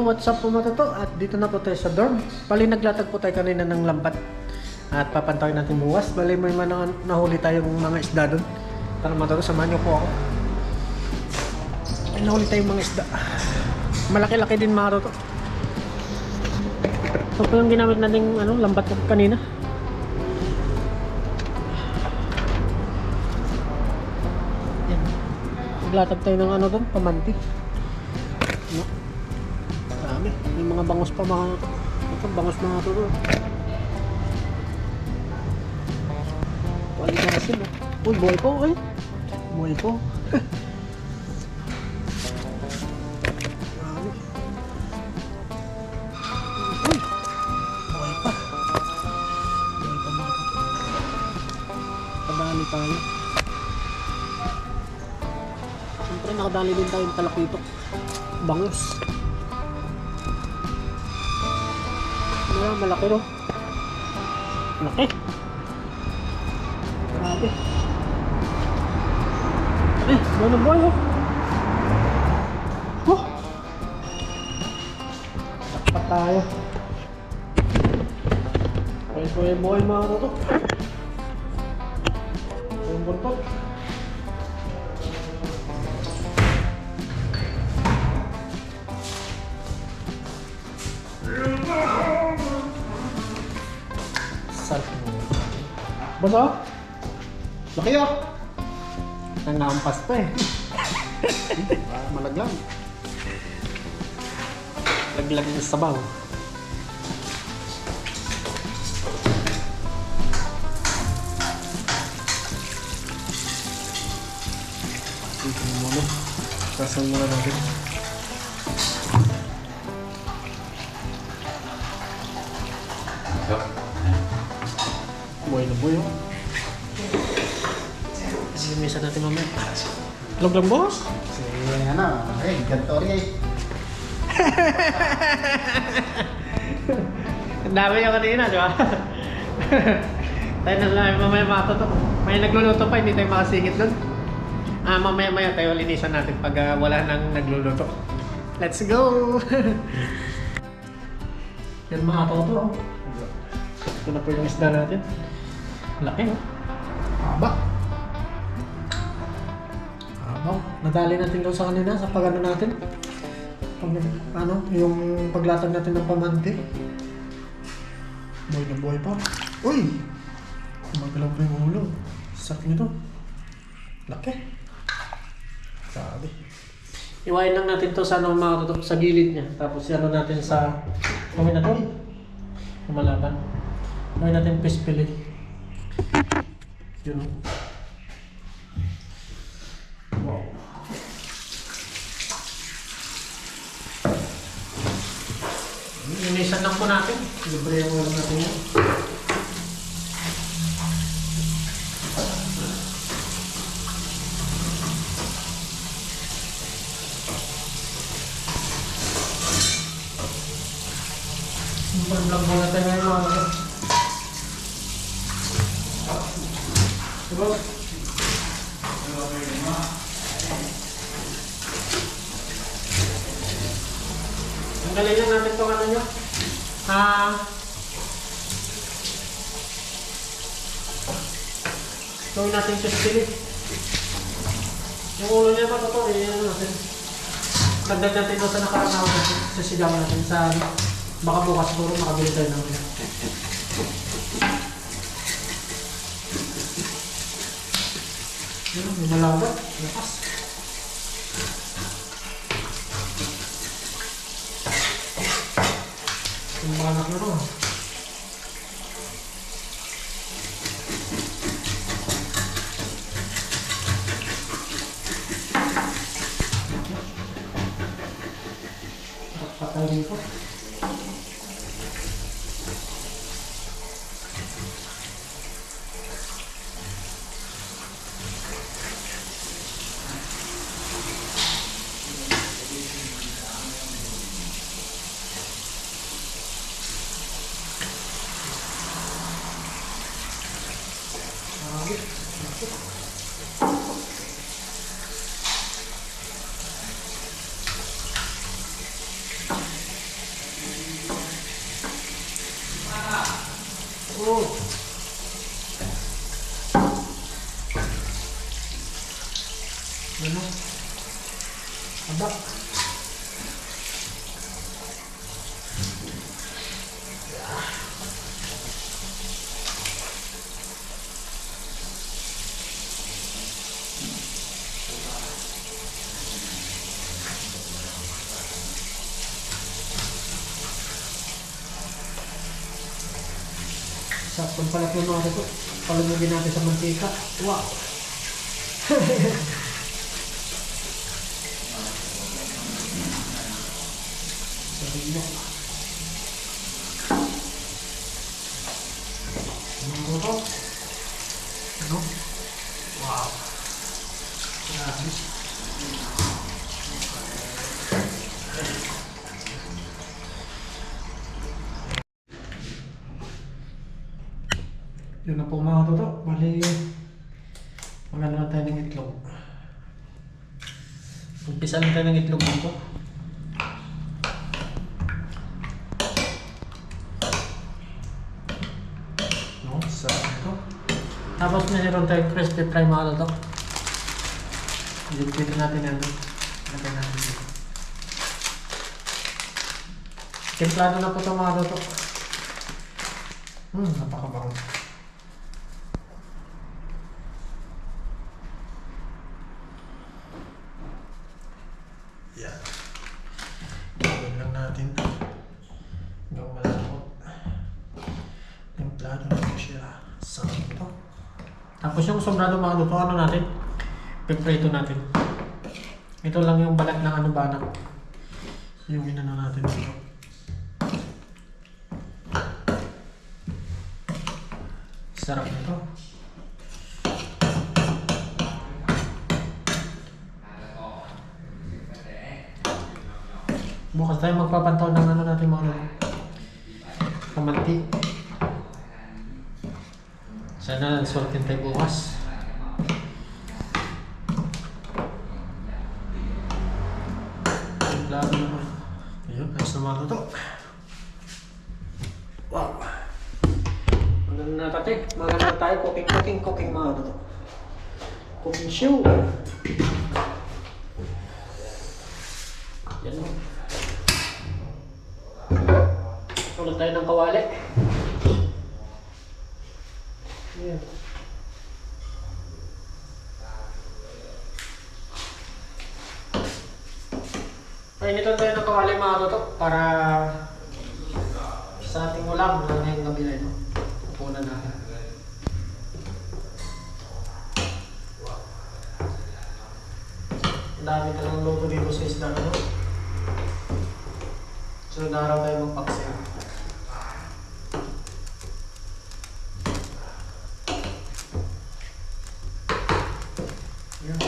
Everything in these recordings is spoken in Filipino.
Yung what's up po mga toto at dito na po tayo sa dorm. Bali naglatag po tayo kanina ng lambat. At papantayin natin bukas. Bali may mga nahuli tayong mga isda doon. Tara mga toto, samahan niyo po ako. May nahuli tayong mga isda. Malaki-laki din mga toto. Ito po yung ginamit nating ano, lambat kanina. Yan. Naglatag tayo ng ano doon, pamanti. Ano? Dami. May mga bangos pa mga... Ito, bangos mga ito. Quality na sila. Uy, buhay po, ay. Buhay po. Padali tayo. Siyempre nakadali din tayong talakitok. Bangus. Malaki no? Malaki. Grabe. Ay, ano boy oh? Oh! Takpat tayo. Boy, boy, boy mga to. Basa? Laki ah! Nangampas pa eh. Ah, Malaglag. Laglag ng sabaw. Dito mo muna. Sasal muna natin. Buhay oh. Sige, misa natin mamaya. Log lang boss? Si ano, eh, gantori eh. Ang dami yung kanina, di ba? tayo na lang mamaya matuto. May nagluluto pa, hindi tayo makasingit doon. Ah, mamaya maya tayo linisan natin pag ah, wala nang nagluluto. Let's go! Yan mga toto. Ito na po yung isda natin. Laki, oh. Haba. Haba. Nadali natin doon sa kanina sa pag ano natin. Pag, ano, yung paglatag natin ng pamante. Buhay na buhay pa. Uy! Magalaw pa yung ulo. Sakit nito. Laki. Sabi. Iwain lang natin to sa ano mga tutok sa gilid niya. Tapos ano natin sa kami na to. Lumalaban. Iwain natin pispili. Yun. oh. Wow. Linisan lang po natin. Libre yung ulam natin yan. Vlog muna tayo ngayon mga kapatid. Diba? Lang natin itong ano nyo. Ah... Gawin natin sa spirit. Yung ulo niya pa ito, eh, ano natin. Dagdag natin doon sa nakaranaw natin, sa sigaw natin, sa baka bukas siguro makabili tayo ng Yun, may malabat. Lakas. Yung mga anak na ro. Patay dito. Ano? Aba. Saktong pala po mga ito. Palunogin natin sa mantika. Umpisa lang tayo ng itlog dito. No, sa ito. Tapos meron tayong crispy fry mga toto. Dito natin yan. Lagyan natin dito. Timplado na po ito mga toto. Hmm, napakabango. Sobrado mga luto, ano natin? Piprito natin. Ito lang yung balat ng ano banak. Yung inano natin dito. Sarap nito. Bukas tayo magpapantaw ng ano natin mga ano. Kamanti. Sana sortin tayo bukas. Show. Yan mo. Tulad tayo ng kawali. Yan. Painitan tayo ng kawali mga toto para sa ating ulam na ngayong gabi na ito. Pupunan natin. Dami ka ng luto dito sa isla ano? Sunod na araw tayo magpaksaya. Yan.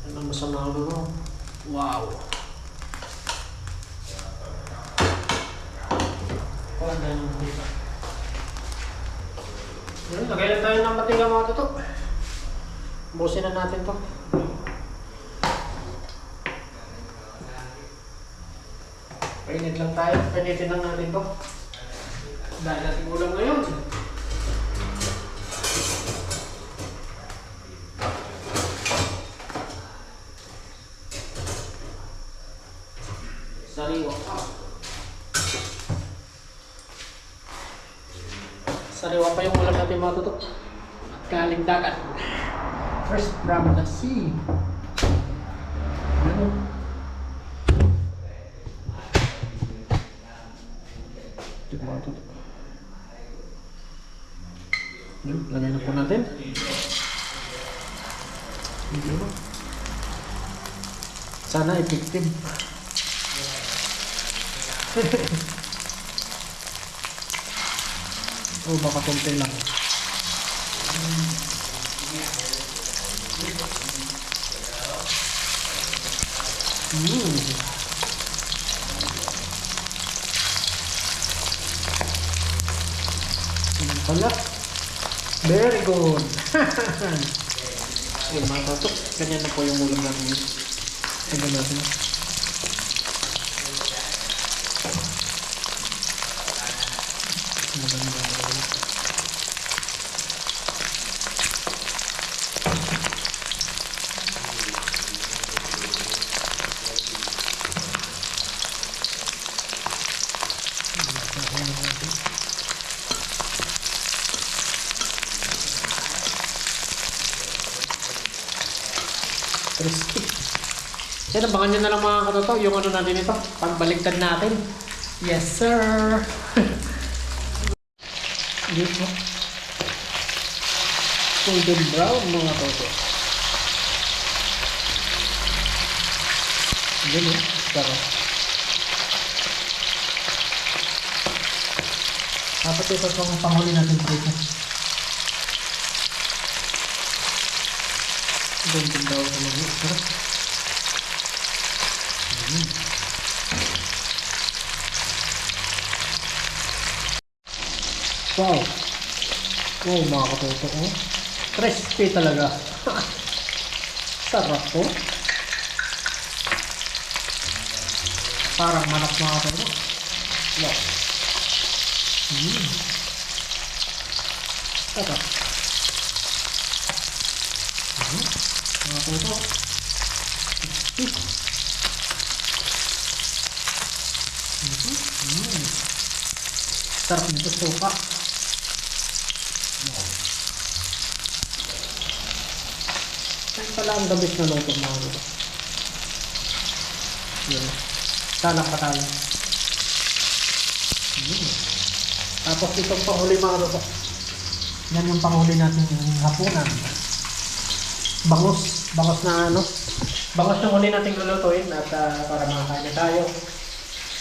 Yan ang masama ano no? Wow! Parang tayo ng dito. Yan, lagay lang tayo ng matiga mga tutok. Busin na natin to. Painit lang tayo. Painitin lang natin to. Dahil natin ulam ngayon. Sariwa. Sariwa pa yung ulam natin mga tutok. Galing dagat. First from the sea. Mga tutok. Yun, lagay na po natin. Hindi mo. Sana effective. oh, baka konti lang. Mm. Yun pala. Very good. Yun mga tatok. Ganyan na po yung ulam namin. Tignan natin. Maganda naman. Crispy. Yan, abangan nyo na lang mga katoto, yung ano natin ito, pagbaligtad natin. Yes, sir! Dito. Golden brown mga toto. Yan eh, sarap. Dapat ito itong panghuli natin prito. Golden brown naman yun. Sarap. Mm. Wow. Wow, mga katoto. Oh. Crispy talaga. Sarap po. Parang manok mga katoto. Wow. Mm. Sarap. Mm. Mga. Crispy. Mhm. Mm. Sarap nito suka. Ay pala ang gabis na luto mga luto. Yun. Salang pa tayo. Yun. Tapos itong panghuli mga luto. Yan yung panghuli natin hapunan. Bangus. Bangus na ano. Bangus yung huli natin lulutuin at ah, para makakain tayo.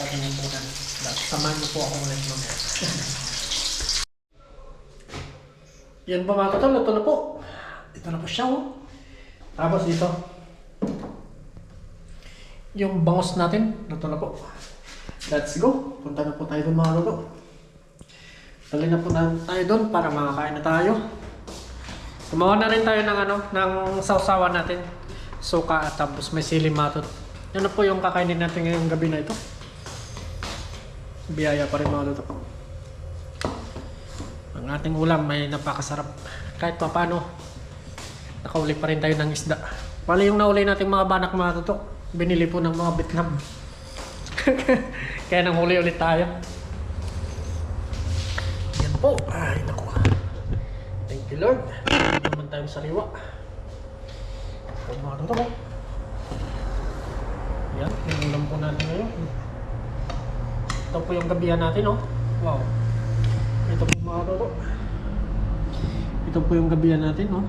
Ating hapunan. Samahan niyo po ako ulit mamaya. Yan ba mga totoo? Luto na po. Ito na po siya oh. Tapos dito. Yung bangos natin. Luto na po. Let's go. Punta na po tayo doon mga luto. Dali na po tayo doon para makakain na tayo. Gumawa na rin tayo ng ano, ng sausawan natin. Suka at tapos may sili matot. Yan na po yung kakainin natin ngayong gabi na ito. Biyaya pa rin mga luto. Ang ating ulam may napakasarap. Kahit pa paano, nakauli pa rin tayo ng isda. Bali yung nauli nating mga banak mga tutok, binili po ng mga Vietnam. Kaya nang huli ulit tayo. Yan po. Ay, naku. Thank you Lord. Hindi naman tayong sariwa. Ito mga tutok. Yan, yung ulam po natin ngayon. Ito po yung gabihan natin, oh. Wow. Ito po mga lolo. Ito po yung gabihan natin, no?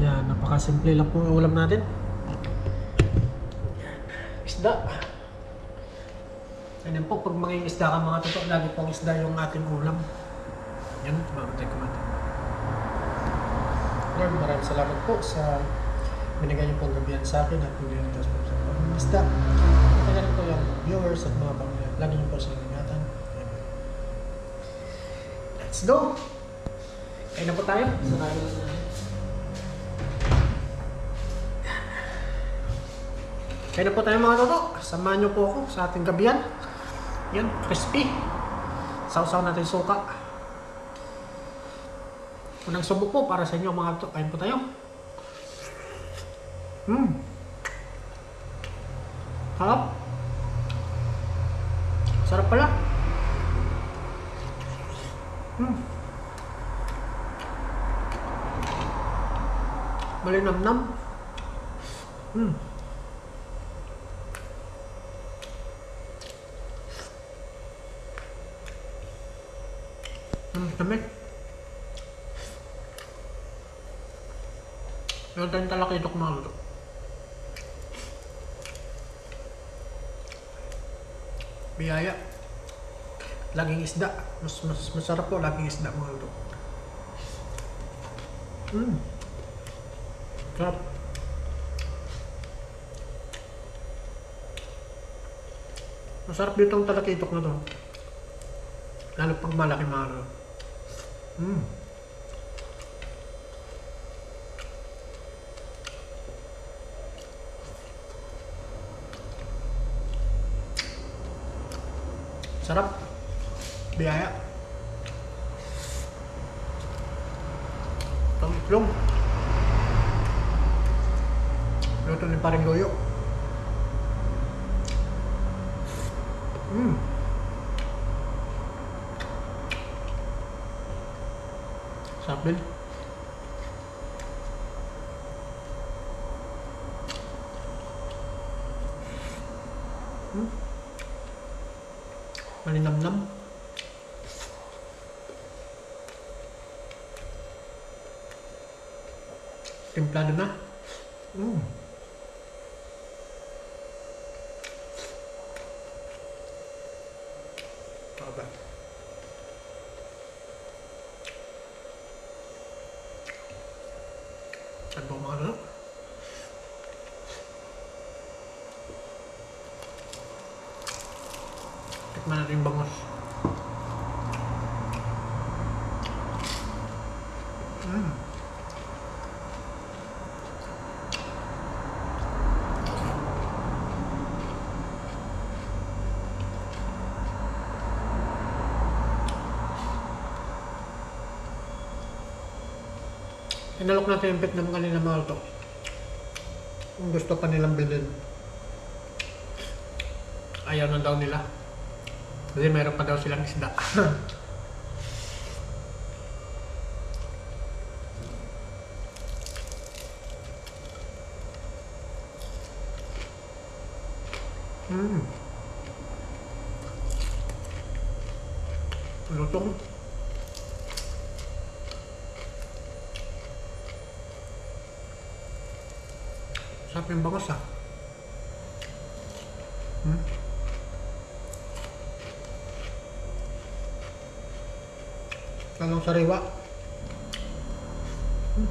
Yan, napakasimple lang po yung ulam natin. Isda. Ganyan po, pag mga isda ka mga totoo, lagi pong isda yung ating ulam. Yan, bago tayo kumain. Lord, maraming salamat po sa binigay niyo pong gabihan sa akin at rin po sa mga isda. Rin po yung viewers at mga pamilya. Lagi niyo po sa ingatan. Let's go! Kain na po tayo. Sarado na Kain na po tayo mga toto. Samahan niyo po ako sa ating gabihan. Yan, crispy. Sausaw natin suka. Unang subok po para sa inyo mga toto. Kain po tayo. Hmm. Sarap. Sarap pala. Hmm. Malinamnam. Hmm. Hmm, tamig. Meron tayong talakitok mga luto. Biyaya. Laging isda. Mas, mas masarap po laging isda mga luto. Mm. Sarap. Masarap dito ang talakitok na to. Lalo pag malaki mga luto. Mm. Sarap. Biyaya. Ang itlog. Luto ni paring học đến mà đi nằm nấm templar de main. Mmh. Inalok natin yung Vietnam kanina mga to. Kung gusto pa nilang bilhin. Ayaw na daw nila. Kasi meron pa daw silang isda. mm. Lutong. Sarap yung bangos ah. Hmm? Lalong sariwa. Hmm.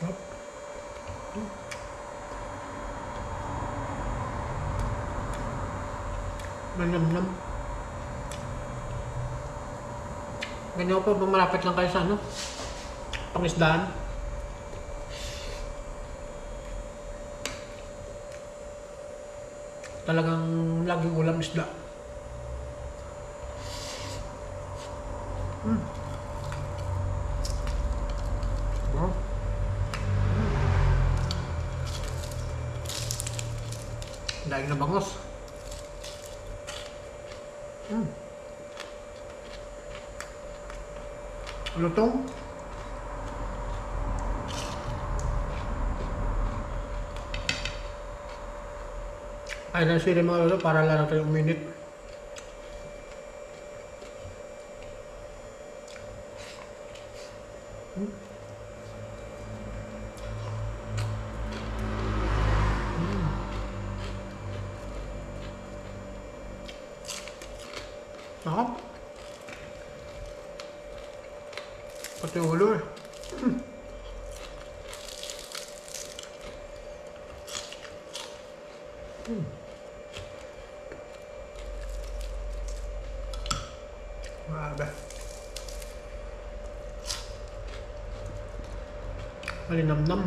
Sarap. Manamnam. Ganyan po, malapit lang kayo sa ano? Pangisdaan. Talagang laging ulam isda. Mm. Wow. Daing na bangos. Mm. Lutong. Ay, na sila mga lolo para lang natin uminit. Hmm. Sarap. Pati ulo eh. Grabe. Malinamnam.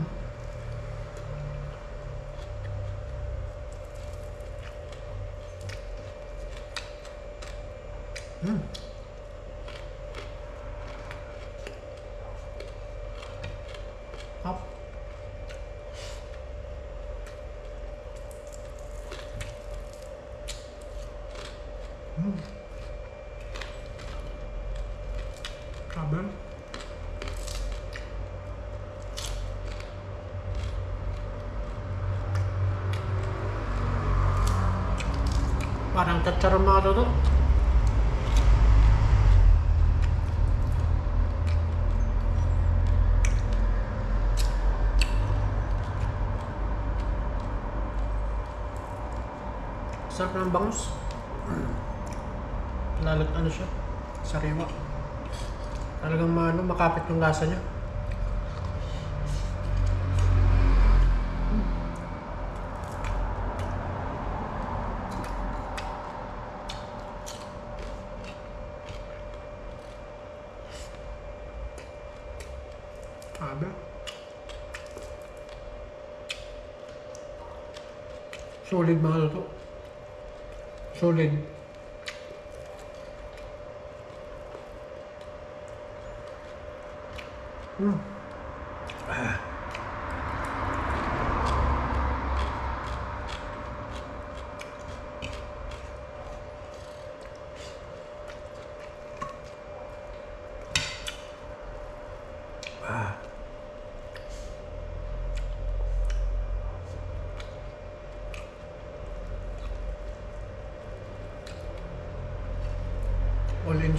Hmm. Up. Hmm. Grabe. Parang tatsarmado to. Sarap ng bangus. Lalo't ano siya, sariwa. Talagang maano, makapit yung lasa niya. Abe. Solid mga to. Solid. Hmm. Team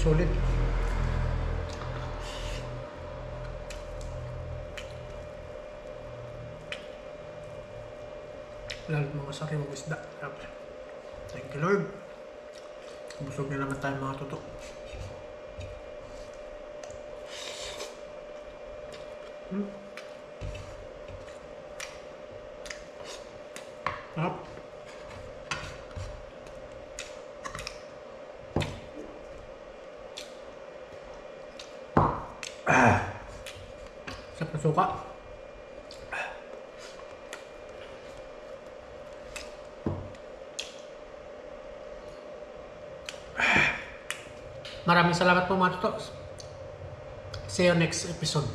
Solid. Lalo mga sariwang isda. Grabe. Thank you Lord. Busog na naman tayo mga toto. Hmm. Sarap. Sa pasuka. Maraming salamat po mga tutos. See you next episode.